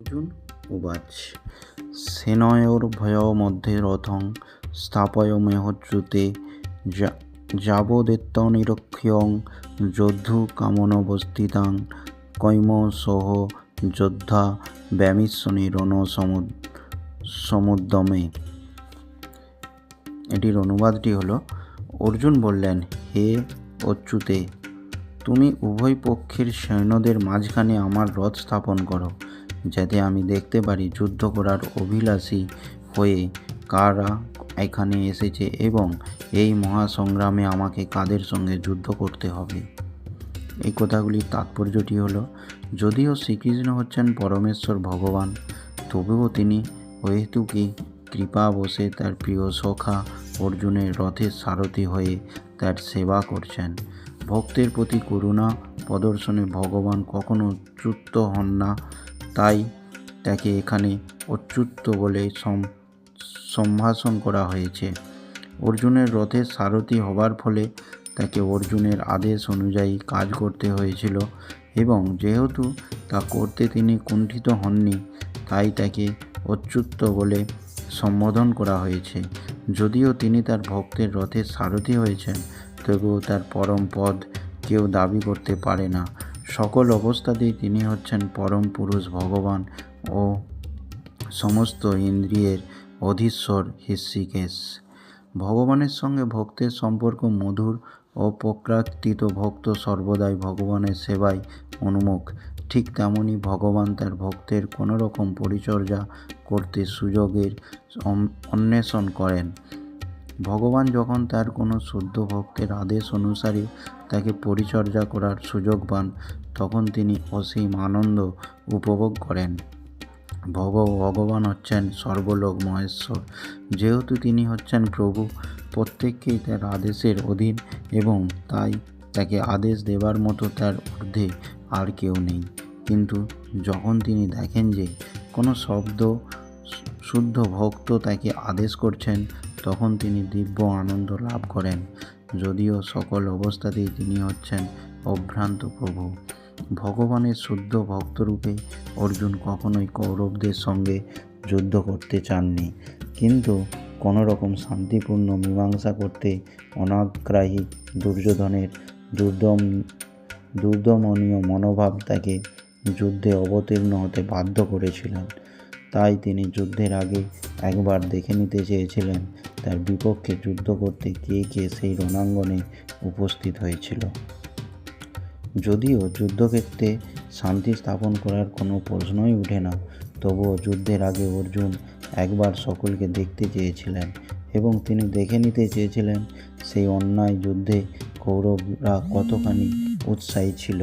অর্জুন, উবাচ। মধ্যে রথং স্থাপয়মেহচ্যুতে যা- যাবদেত্তনিরীক্ষ্যং কৈম সহ যোদ্ধা ব্যামিশ্বনি রণ সমুদ্যমে এটির অনুবাদটি হলো, অর্জুন বললেন, হে অচ্যুতে, তুমি উভয় পক্ষের সৈন্যদের মাঝখানে আমার রথ স্থাপন করো। যাতে আমি দেখতে পারি যুদ্ধ করার অভিলাষী হয়ে কারা এখানে এসেছে এবং এই মহাসংগ্রামে আমাকে কাদের সঙ্গে যুদ্ধ করতে হবে। এই কথাগুলির তাৎপর্যটি হলো, যদিও শ্রীকৃষ্ণ হচ্ছেন পরমেশ্বর ভগবান, তবুও তিনি অহেতুকি কৃপা বসে তার প্রিয় সখা অর্জুনের রথের সারথি হয়ে তার সেবা করছেন। ভক্তের প্রতি করুণা প্রদর্শনে ভগবান কখনো চ্যুত হন না। তাই তাকে এখানে অচ্যুত বলে সম- সম্ভাষণ করা হয়েছে। অর্জুনের রথের সারথি হবার ফলে তাকে অর্জুনের আদেশ অনুযায়ী কাজ করতে হয়েছিল এবং যেহেতু তা করতে তিনি কুণ্ঠিত হননি, তাই তাকে অচ্যুত বলে সম্বোধন করা হয়েছে। যদিও তিনি তার ভক্তের রথের সারথি হয়েছেন, তবুও তার পরম পদ কেউ দাবি করতে পারে না। সকল অবস্থাতেই তিনি হচ্ছেন পরম পুরুষ ভগবান ও সমস্ত ইন্দ্রিয়ের অধীশ্বর হৃষিকেশ ভগবানের সঙ্গে ভক্তের সম্পর্ক মধুর ও প্রকৃতিত ভক্ত সর্বদাই ভগবানের সেবায় উন্মুখ। ঠিক তেমনি ভগবান তার ভক্তের কোনো রকম পরিচর্যা করতে সুযোগের অন্বেষণ করেন। ভগবান যখন তার কোনো শুদ্ধ ভক্তের আদেশ অনুসারে তাকে পরিচর্যা করার সুযোগ পান, তখন তিনি অসীম আনন্দ উপভোগ করেন। ভগ ভগবান হচ্ছেন সর্বলোক মহেশ্বর। যেহেতু তিনি হচ্ছেন প্রভু, প্রত্যেককেই তার আদেশের অধীন এবং তাই তাকে আদেশ দেবার মতো তার ঊর্ধ্বে আর কেউ নেই। কিন্তু যখন তিনি দেখেন যে কোনো শব্দ, শুদ্ধ ভক্ত তাকে আদেশ করছেন, তখন তিনি দিব্য আনন্দ লাভ করেন। যদিও সকল অবস্থাতেই তিনি হচ্ছেন অভ্রান্ত প্রভু। ভগবানের শুদ্ধ ভক্তরূপে অর্জুন কখনোই কৌরবদের সঙ্গে যুদ্ধ করতে চাননি। কিন্তু কোনো রকম শান্তিপূর্ণ মীমাংসা করতে অনাগ্রাহী দুর্যোধনের দুর্দম দুর্দমনীয় মনোভাব তাকে যুদ্ধে অবতীর্ণ হতে বাধ্য করেছিলেন। তাই তিনি যুদ্ধের আগে একবার দেখে নিতে চেয়েছিলেন তার বিপক্ষে যুদ্ধ করতে কে কে সেই রণাঙ্গনে উপস্থিত হয়েছিল। যদিও যুদ্ধক্ষেত্রে শান্তি স্থাপন করার কোনো প্রশ্নই ওঠে না, তবুও যুদ্ধের আগে অর্জুন একবার সকলকে দেখতে চেয়েছিলেন এবং তিনি দেখে নিতে চেয়েছিলেন সেই অন্যায় যুদ্ধে কৌরবরা কতখানি উৎসাহী ছিল।